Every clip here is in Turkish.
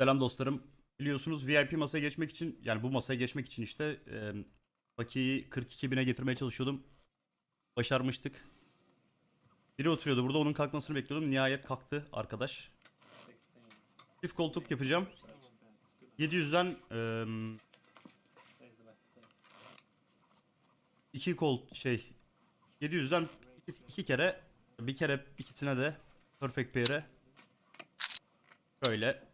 Selam dostlarım. Biliyorsunuz VIP masaya geçmek için yani bu masaya geçmek için işte e, Baki'yi 42 bine getirmeye çalışıyordum. Başarmıştık. Biri oturuyordu burada onun kalkmasını bekliyordum. Nihayet kalktı arkadaş. Çift koltuk yapacağım. 700'den e, iki kol şey 700'den iki, iki kere bir kere ikisine de perfect pair'e şöyle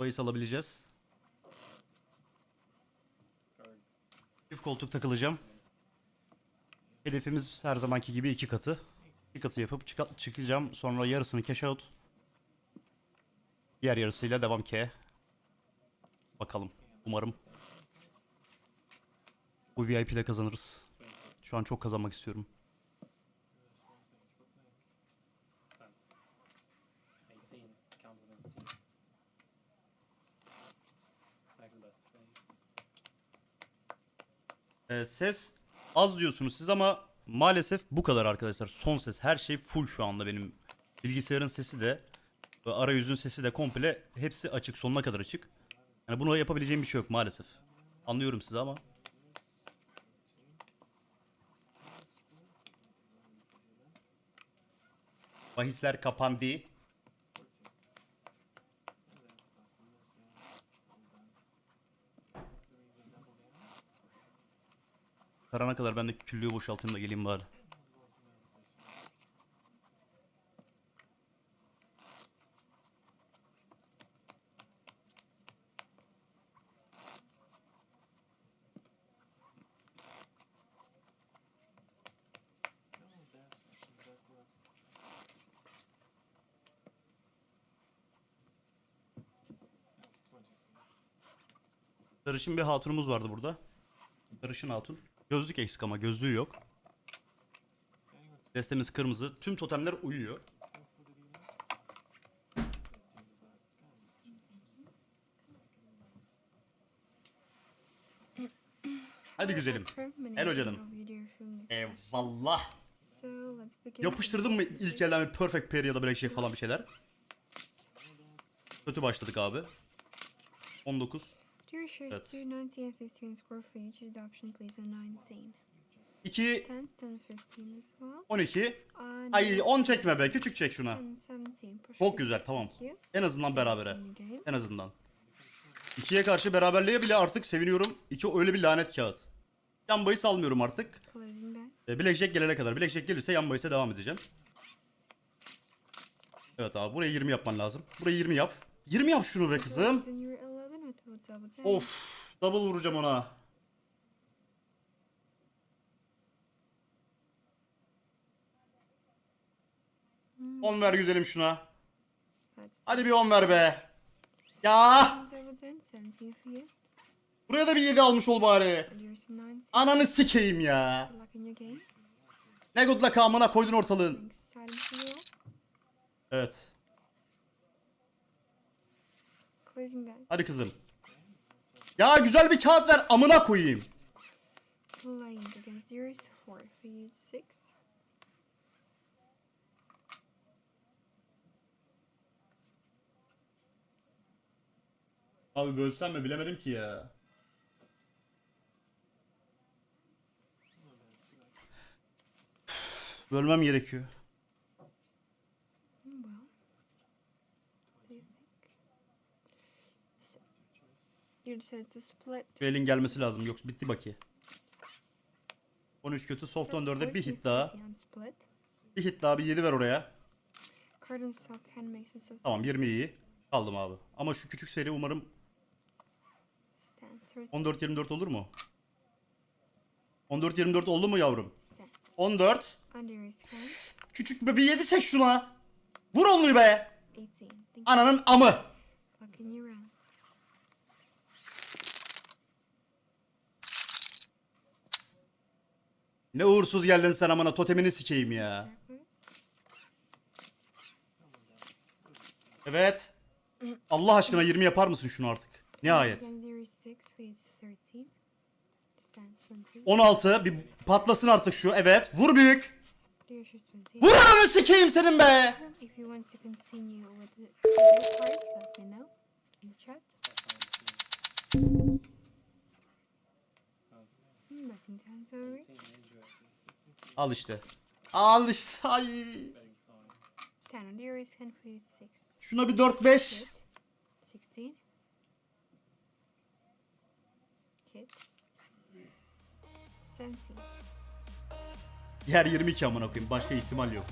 bahis alabileceğiz. Çift koltuk takılacağım. Hedefimiz her zamanki gibi iki katı. İki katı yapıp çıka- çıkacağım. Sonra yarısını cash out. Diğer yarısıyla devam K. Bakalım. Umarım. Bu VIP ile kazanırız. Şu an çok kazanmak istiyorum. Ee, ses az diyorsunuz siz ama maalesef bu kadar arkadaşlar. Son ses her şey full şu anda benim. Bilgisayarın sesi de arayüzün sesi de komple hepsi açık sonuna kadar açık. Yani buna yapabileceğim bir şey yok maalesef. Anlıyorum sizi ama. Bahisler kapandı. Karana kadar ben de küllüğü boşaltayım da geleyim bari. Sarışın bir hatunumuz vardı burada. Sarışın hatun. Gözlük eksik ama gözlüğü yok. Destemiz kırmızı. Tüm totemler uyuyor. Hadi güzelim. Hello canım. Eyvallah. Yapıştırdın mı ilk elden perfect pair ya da blackjack falan bir şeyler? Kötü başladık abi. 19. Dear shares, That's- do 90 and 15 score for each adoption, please, on 19. 2. 10, 10, 15 as well. 12. On Ay 10 çekme be. Küçük çek şuna. 10, 17, push Çok güzel tamam. En azından berabere. En azından. İkiye karşı beraberliğe bile artık seviniyorum. İki öyle bir lanet kağıt. Yan bahis almıyorum artık. E, Blackjack gelene kadar. Blackjack gelirse yan bahise devam edeceğim. Evet abi buraya 20 yapman lazım. Buraya 20 yap. 20 yap şunu be kızım. Of. Double vuracağım ona. Hmm, 10 ver güzelim şuna. Hadi bir 10 ver be. Ya. 10, double ten, 17 for you. Buraya da bir 7 almış ol bari. Yours 19. Ananı sikeyim ya. Ne good luck amına koydun ortalığın. Evet. Hadi kızım. Ya güzel bir kağıt ver amına koyayım. Blind against yours. 4 for you, 6. Abi bölsem mi bilemedim ki ya. Bölmem gerekiyor. Hmm, Well. Split. Şu elin gelmesi lazım yoksa bitti baki. 13 kötü soft 14'e bir hit daha. Bir hit daha bir 7 ver oraya. Tamam 20 iyi. Kaldım abi. Ama şu küçük seri umarım Stand 13. 14-24 olur mu? 14-24 oldu mu yavrum? Stand. 14. Under his hand. Küçük be bir 7 çek şuna. Vur onluyu be. 18. Thank you. Ananın amı. Ne uğursuz geldin sen amına totemini sikeyim ya. Evet. Allah aşkına 20 yapar mısın şunu artık? Nihayet. Against your 6 for you, 13. Stand 20. 16 bir patlasın artık şu. Evet. Vur büyük. Dear shares 20. Vur ananı sikeyim senin be. Al işte. Al işte. Ay. Şuna bir 4-5. Hit. Sixteen. Hit. Sensi. Diğer 22 amına koyayım. Başka ihtimal yok.